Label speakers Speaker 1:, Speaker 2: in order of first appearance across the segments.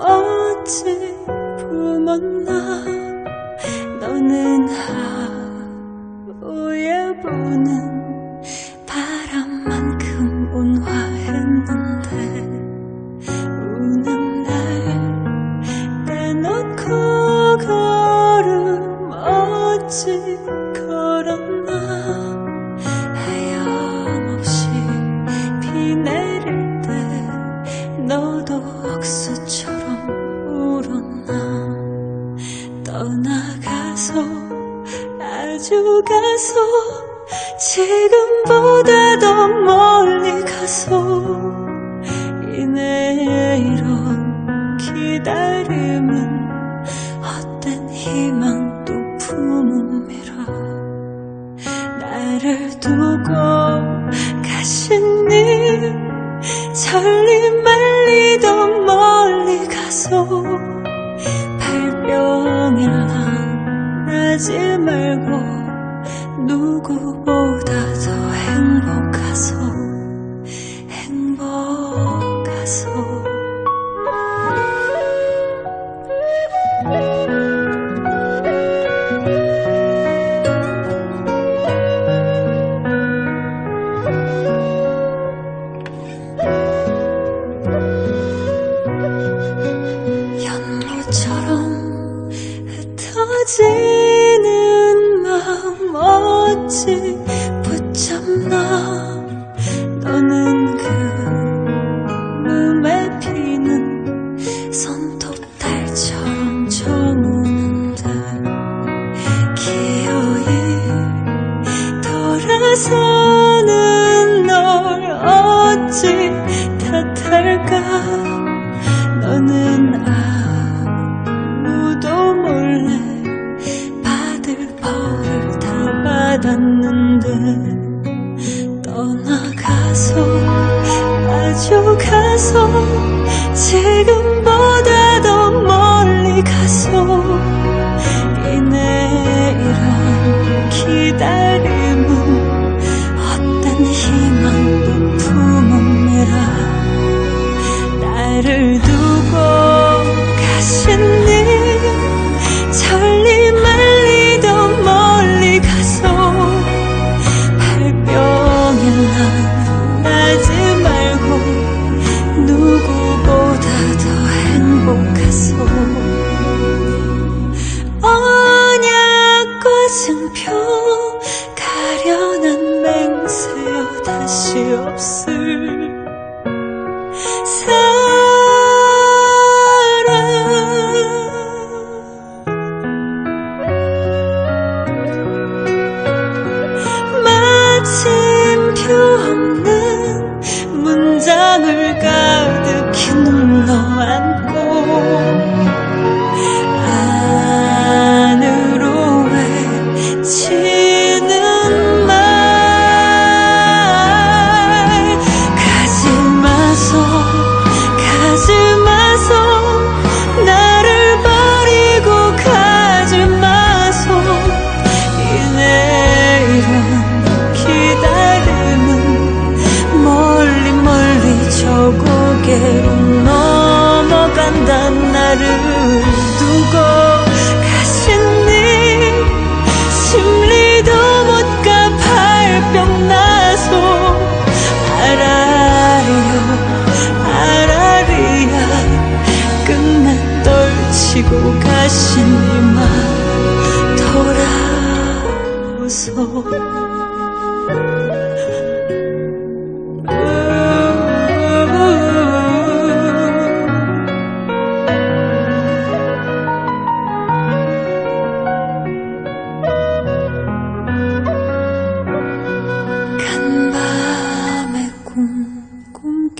Speaker 1: 어찌 품었나? 너는 하루에 부는 바람만큼 온화했는데 우는 날 떼놓고 걸음 어찌 아주 가서 지금보다 더 멀리 가서 이내 이런 기다림은 헛된 희망 도 품음이라 나를 두고 가시니 천리 말리 더 멀리 가서 발병이란 나지 말고 연모처럼 흩어지는 마음 어찌 붙잡나? 너는 그 눈에 피는 손톱달처럼 저무는데 기어이 돌아서 가서 지금보다 더 멀리 가서 다시 없을 사랑. 마침표 없는 문장을 가득히 눌러 안고 나를 두고 가시니 심리도 못 가 발병 나서 아라리요 아라리야 끝내 떨치고 가시니만 돌아오소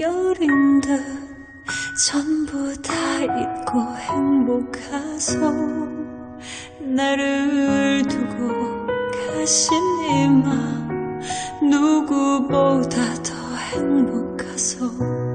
Speaker 1: 꿈결인 듯 전부 다 잊고 행복하소 나를 두고 가시니마 누구보다 더 행복하소